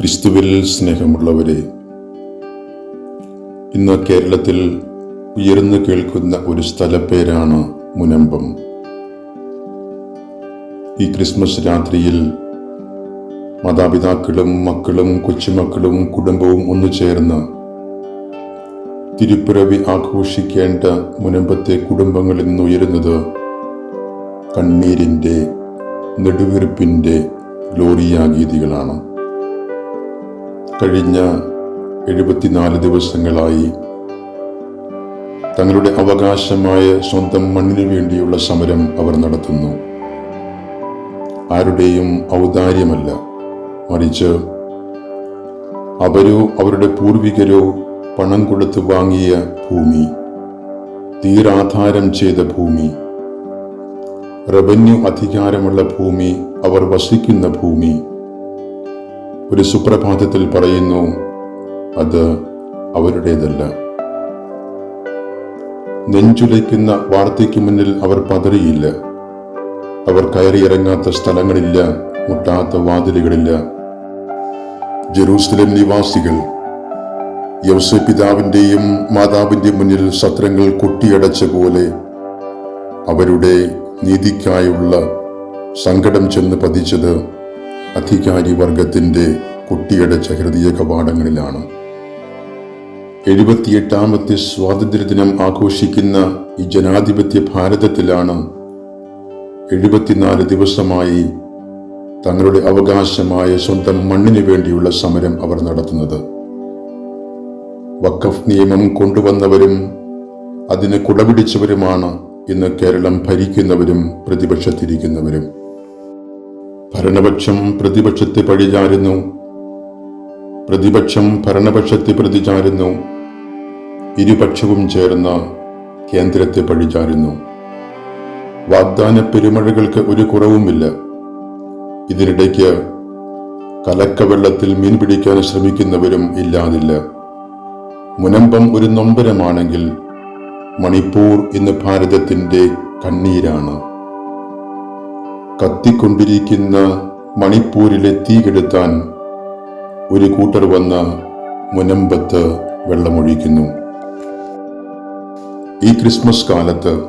ക്രിസ്തുവിൽ സ്നേഹമുള്ളവരെ ഇന്ന് കേരളത്തിൽ ഉയർന്നു കേൾക്കുന്ന ഒരു സ്ഥലപ്പേരാണ് മുനമ്പം. ഈ ക്രിസ്മസ് രാത്രിയിൽ മാതാപിതാക്കളും മക്കളും കൊച്ചുമക്കളും കുടുംബവും ഒന്നു ചേർന്ന് തിരുപ്പിറവി ആഘോഷിക്കേണ്ട മുനമ്പത്തെ കുടുംബങ്ങളിൽ നിന്ന് ഉയരുന്നത് കണ്ണീരിന്റെ നെടുവീർപ്പിന്റെ ഗ്ലോറിയ ഗീതികളാണ് കഴിഞ്ഞ എഴുപത്തിനാല് ദിവസങ്ങളായി തങ്ങളുടെ അവകാശമായ സ്വന്തം മണ്ണിനു വേണ്ടിയുള്ള സമരം അവർ നടത്തുന്നു. ആരുടെയും ഔദാര്യമല്ല. മറിച്ച് അവരോ അവരുടെ പൂർവികരോ പണം കൊടുത്ത് വാങ്ങിയ ഭൂമി തീരാധാരം ചെയ്ത ഭൂമി റവന്യൂ അധികാരമുള്ള ഭൂമി അവർ വസിക്കുന്ന ഭൂമി ഒരു സുപ്രഭാതത്തിൽ പറയുന്നു അത് അവരുടേതല്ല. നെഞ്ചുലയ്ക്കുന്ന വാർത്തയ്ക്ക് മുന്നിൽ അവർ പതറിയില്ല. അവർ കയറിയിറങ്ങാത്ത സ്ഥലങ്ങളില്ല മുട്ടാത്ത വാതിലുകളില്ല. ജെറൂസലം നിവാസികൾ യവസ പിതാവിന്റെയും മാതാവിന്റെ മുന്നിൽ സത്രങ്ങൾ കൊട്ടിയടച്ച പോലെ അവരുടെ നീതിക്കായുള്ള സങ്കടം ചെന്ന് പതിച്ചത് അധികാരി വർഗത്തിന്റെ കൊട്ടിയടച്ച ഹൃദയ കവാടങ്ങളിലാണ് എഴുപത്തിയെട്ടാമത്തെ സ്വാതന്ത്ര്യദിനം ആഘോഷിക്കുന്ന ഈ ജനാധിപത്യ ഭാരതത്തിലാണ് എഴുപത്തിനാല് ദിവസമായി തങ്ങളുടെ അവകാശമായ സ്വന്തം മണ്ണിനു വേണ്ടിയുള്ള സമരം അവർ നടത്തുന്നത്. വക്കഫ് നിയമം കൊണ്ടുവന്നവരും അതിന് കുടപിടിച്ചവരുമാണ് ഇന്ന് കേരളം ഭരിക്കുന്നവരും പ്രതിപക്ഷത്തിരിക്കുന്നവരും. ഭരണപക്ഷം പ്രതിപക്ഷത്തെ പഴിചാരുന്നു. പ്രതിപക്ഷം ഭരണപക്ഷത്തെ പ്രതിചാരുന്നു ഇരുപക്ഷവും ചേർന്ന കേന്ദ്രത്തെ പഴിചാരുന്നു വാഗ്ദാന പെരുമഴകൾക്ക് ഒരു കുറവുമില്ല. ഇതിനിടയ്ക്ക് കലക്കവെള്ളത്തിൽ മീൻ പിടിക്കാൻ ശ്രമിക്കുന്നവരും ഇല്ലാതില്ല. മുനമ്പം ഒരു നൊമ്പരമാണെങ്കിൽ മണിപ്പൂർ ഇന്ന് ഭാരതത്തിന്റെ കണ്ണീരാണ്. കത്തിക്കൊണ്ടിരിക്കുന്ന മണിപ്പൂരിലെ തീ കെടുത്താൻ ഒരു കൂട്ടർ വന്ന് മുനമ്പത്ത് വെള്ളമൊഴിക്കുന്നു. ഈ ക്രിസ്മസ് കാലത്ത്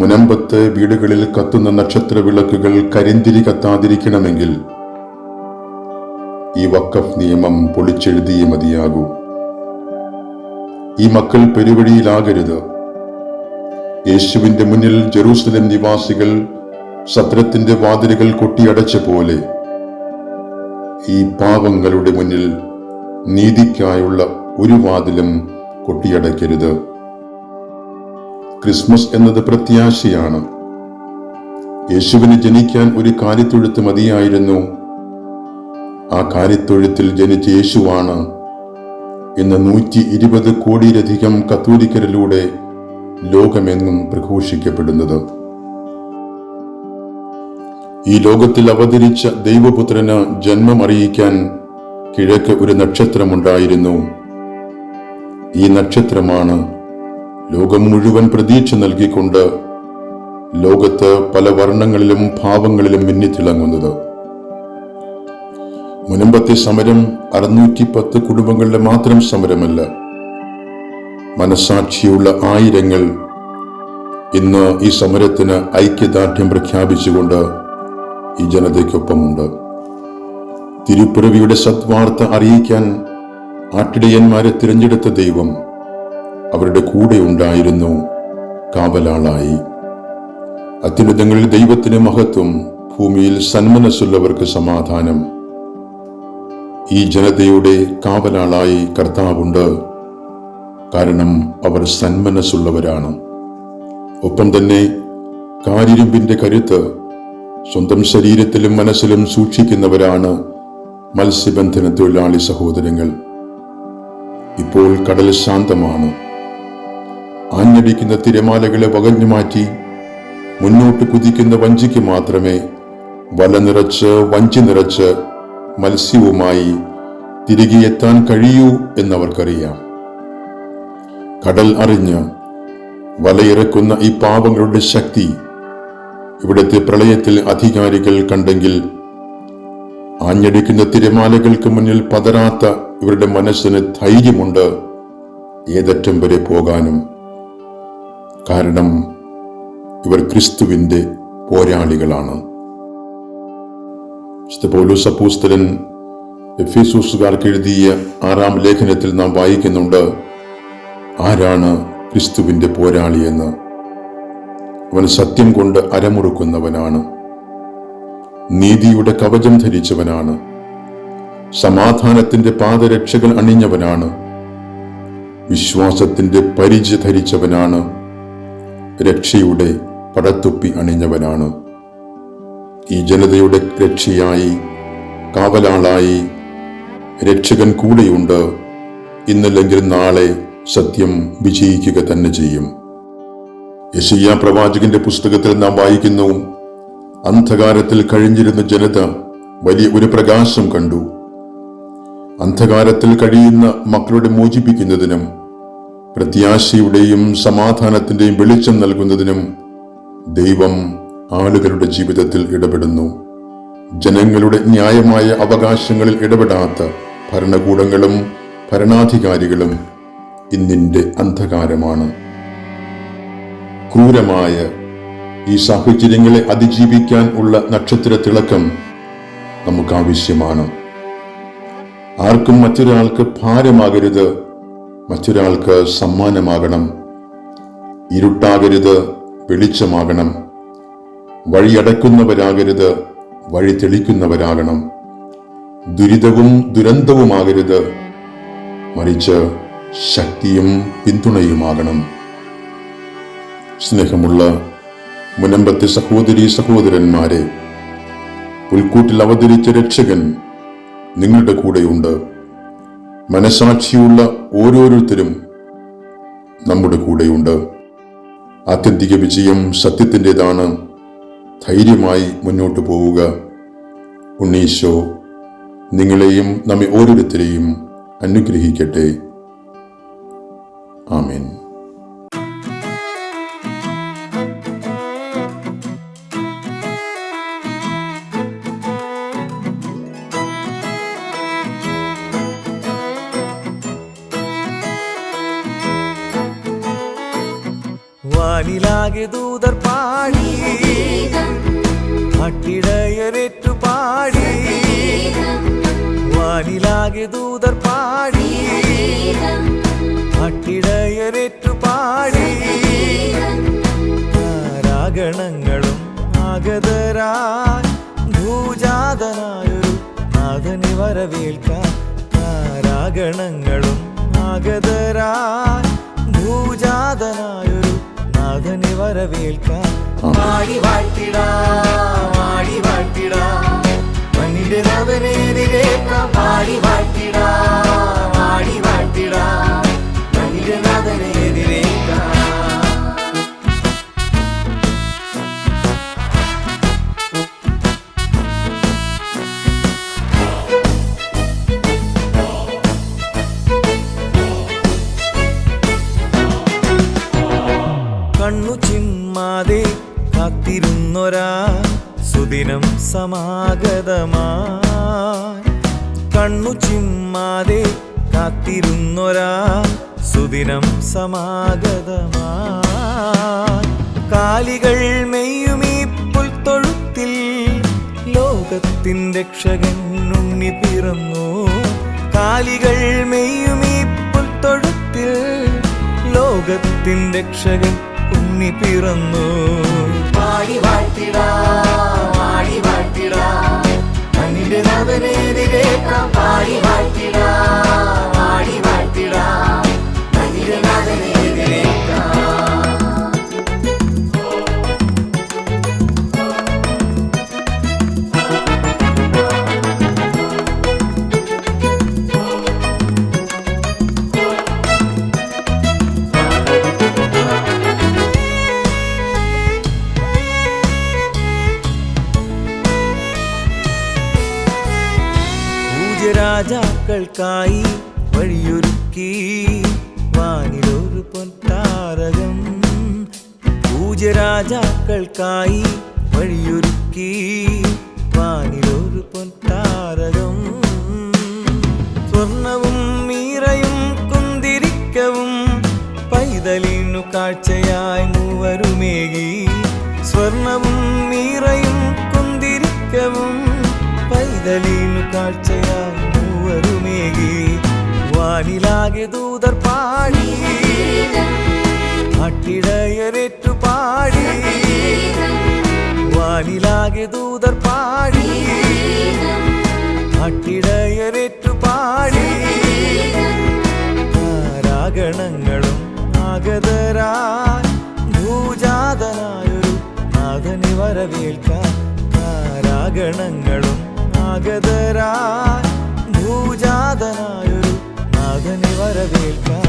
മുനമ്പത്ത് വീടുകളിൽ കത്തുന്ന നക്ഷത്ര വിളക്കുകൾ കരിന്തിരി കത്താതിരിക്കണമെങ്കിൽ ഈ വക്കഫ് നിയമം പൊളിച്ചെഴുതിയേ മതിയാകൂ. ഈ മക്കൾ പെരുവഴിയിലാകരുത്. യേശുവിന്റെ മുന്നിൽ ജെറൂസലം നിവാസികൾ സത്രത്തിന്റെ വാതിലുകൾ കൊട്ടിയടച്ച പോലെ ഈ പാപങ്ങളുടെ മുന്നിൽ നീതിക്കായുള്ള ഒരു വാതിലും കൊട്ടിയടയ്ക്കരുത്. ക്രിസ്മസ് എന്നത് പ്രത്യാശയാണ്. യേശുവിന് ജനിക്കാൻ ഒരു കാര്യത്തൊഴുത്ത് മതിയായിരുന്നു. ആ കാര്യത്തൊഴുത്തിൽ ജനിച്ച യേശുവാണ് ഇന്ന് നൂറ്റി ഇരുപത് കോടിയിലധികം കത്തോലിക്കരിലൂടെ ലോകമെന്നും പ്രഘോഷിക്കപ്പെടുന്നത്. ഈ ലോകത്തിൽ അവതരിച്ച ദൈവപുത്രന് ജന്മം അറിയിക്കാൻ കിഴക്ക് ഒരു നക്ഷത്രമുണ്ടായിരുന്നു. ഈ നക്ഷത്രമാണ് ലോകം മുഴുവൻ പ്രതീക്ഷ നൽകിക്കൊണ്ട് ലോകത്ത് പല വർണങ്ങളിലും ഭാവങ്ങളിലും മിന്നിത്തിളങ്ങുന്നത്. മുനമ്പത്തെ സമരം അറുന്നൂറ്റി പത്ത് കുടുംബങ്ങളുടെ മാത്രം സമരമല്ല. മനസാക്ഷിയുള്ള ആയിരങ്ങൾ ഇന്ന് ഈ സമരത്തിന് ഐക്യദാർഢ്യം പ്രഖ്യാപിച്ചുകൊണ്ട് ഈ ജനതയ്ക്കൊപ്പമുണ്ട്. തിരുപ്പിറവിയുടെ സത്വാർത്ത അറിയിക്കാൻ ആട്ടിടയന്മാരെ തിരഞ്ഞെടുത്ത ദൈവം അവരുടെ കൂടെ ഉണ്ടായിരുന്നു കാവലാളായി. അത്യുന്നതങ്ങളിൽ ദൈവത്തിന് മഹത്വം ഭൂമിയിൽ സന്മനസ്സുള്ളവർക്ക് സമാധാനം. ഈ ജനതയുടെ കാവലാളായി കർത്താവുണ്ട്. കാരണം അവർ സന്മനസ്സുള്ളവരാണ്. ഒപ്പം തന്നെ കാരിരുമ്പിന്റെ കരുത്ത് സ്വന്തം ശരീരത്തിലും മനസ്സിലും സൂക്ഷിക്കുന്നവരാണ് മത്സ്യബന്ധന തൊഴിലാളി സഹോദരങ്ങൾ. ഇപ്പോൾ കടൽ ശാന്തമാണ്. ആഞ്ഞടിക്കുന്ന തിരമാലകളെ വകഞ്ഞു മാറ്റി മുന്നോട്ട് കുതിക്കുന്ന വഞ്ചിക്ക് മാത്രമേ വല നിറച്ച് വഞ്ചി നിറച്ച് മത്സ്യവുമായി തിരികെ എത്താൻ കഴിയൂ എന്നവർക്കറിയാം. കടൽ അറിഞ്ഞ് വലയിറക്കുന്ന ഈ പാവങ്ങളുടെ ശക്തി ഇവിടുത്തെ പ്രളയത്തിൽ അധികാരികൾ കണ്ടെങ്കിൽ ആഞ്ഞടിക്കുന്ന തിരമാലകൾക്ക് മുന്നിൽ പതരാത്ത ഇവരുടെ മനസ്സിന് ധൈര്യമുണ്ട് ഏതറ്റം വരെ പോകാനും. കാരണം ഇവർ ക്രിസ്തുവിന്റെ പോരാളികളാണ്. വിശുദ്ധ പൗലോസ് അപ്പോസ്തലൻ എഫീസൂസുകാർക്ക് എഴുതിയ ആറാം ലേഖനത്തിൽ നാം വായിക്കുന്നുണ്ട് ആരാണ് ക്രിസ്തുവിന്റെ പോരാളി എന്ന് അവൻ സത്യം കൊണ്ട് അരമുറുക്കുന്നവനാണ്. നീതിയുടെ കവചം ധരിച്ചവനാണ്. സമാധാനത്തിന്റെ പാദരക്ഷകൾ അണിഞ്ഞവനാണ്. വിശ്വാസത്തിന്റെ പരിച ധരിച്ചവനാണ്. രക്ഷയുടെ പടത്തൊപ്പി അണിഞ്ഞവനാണ്. ഈ ജനതയുടെ രക്ഷയായി കാവലാളായി രക്ഷകൻ കൂടെയുണ്ട്. ഇന്നല്ലെങ്കിൽ നാളെ സത്യം വിജയിക്കുക തന്നെ ചെയ്യും. യശയ്യ പ്രവാചകന്റെ പുസ്തകത്തിൽ നാം വായിക്കുന്നു അന്ധകാരത്തിൽ കഴിഞ്ഞിരുന്ന ജനത വലിയ ഒരു പ്രകാശം കണ്ടു. അന്ധകാരത്തിൽ കഴിയുന്ന മക്കളുടെ മോചിപ്പിക്കുന്നതിനും പ്രത്യാശയുടെയും സമാധാനത്തിന്റെയും വെളിച്ചം നൽകുന്നതിനും ദൈവം ആളുകളുടെ ജീവിതത്തിൽ ഇടപെടുന്നു. ജനങ്ങളുടെ ന്യായമായ അവകാശങ്ങളിൽ ഇടപെടാത്ത ഭരണകൂടങ്ങളും ഭരണാധികാരികളും ഇന്നിന്റെ അന്ധകാരമാണ്. ക്രൂരമായ ഈ സാഹചര്യങ്ങളെ അതിജീവിക്കാൻ ഉള്ള നക്ഷത്ര തിളക്കം നമുക്ക് ആവശ്യമാണ്. ആർക്കും മറ്റൊരാൾക്ക് ഭാരമാകരുത് മറ്റൊരാൾക്ക് സമ്മാനമാകണം. ഇരുട്ടാകരുത് വെളിച്ചമാകണം. വഴിയടക്കുന്നവരാകരുത് വഴി തെളിക്കുന്നവരാകണം. ദുരിതവും ദുരന്തവുമാകരുത് മറിച്ച് ശക്തിയും പിന്തുണയുമാകണം. സ്നേഹമുള്ള മുനമ്പത്തെ സഹോദരി സഹോദരന്മാരെ പുൽക്കൂട്ടിൽ അവതരിച്ച രക്ഷകൻ നിങ്ങളുടെ കൂടെയുണ്ട്. മനസാക്ഷിയുള്ള ഓരോരുത്തരും നമ്മുടെ കൂടെയുണ്ട്. ആത്യന്തിക വിജയം സത്യത്തിന്റെതാണ്. ധൈര്യമായി മുന്നോട്ട് പോവുക. ഉണ്ണീശോ നിങ്ങളെയും നമ്മെ ഓരോരുത്തരെയും അനുഗ്രഹിക്കട്ടെ. ആമേൻ. വാനിലാകെ ദൂതർ പാടി. അട്ടിടയരേറ്റു പാടി. വാനിലാകെ ദൂതർ പാടി. അട്ടിടയരേറ്റു പാടി. താരാഗണങ്ങളും ആഗതരായി ഭൂജാതനായൊരു നാഥനെ വരവേൽക്കാൻ താരാഗണങ്ങളും ആഗതരായി வரவேற்கா. வாடி வாழ்த்திடா வாடி வாழ்த்திடா. பன்னிடுதவனே வாடி வாழ்த்திடா வாடி வாழ்த்திடா. സുദിനം സമാഗതമായി കണ്ണു ചിമ്മാതെ കാത്തിരുന്നൊരാ സുദിനം സമാഗതമായി കാലികൾ മെയ്യുമീ പുൽത്തൊഴുത്തിൽ ലോകത്തിൻ രക്ഷകൻ ഉണ്ണി പിറന്നു. കാലികൾ മെയ്യുമീ പുൽത്തൊഴുത്തിൽ ലോകത്തിൻ രക്ഷകൻ ഉണ്ണി പിറന്നു. ഞങ്ങൾക്കായി വഴിയൊരുക്കി വാനിലൊരു പൊൻതാരകം. പൂജരാജാക്കൾക്കായി വഴിയൊരുക്കി വാനിലൊരു പൊൻതാരകം. സ്വർണവും മീറയും കുന്തിരിക്കവും പൈതലിനു കാഴ്ചയായി മൂവരുമേകി. സ്വർണവും മീറയും കുന്തിരിക്കവും പൈതലിനു കാഴ്ചയായി വാനിലാകെ ദൂതർ പാടി. അട്ടിടയരേറ്റു പാടി. വാനിലാകെ ദൂതർ പാടി. അട്ടിടയരേറ്റു പാടി. താരാഗണങ്ങളും ആഗതരാ ഭൂജാതനായൊരു നാഥനെ വരവേൽക്കാൻ താരാഗണങ്ങളും ഭൂജാതനായൊരു നാഥനെ വരവേൽക്കാൻ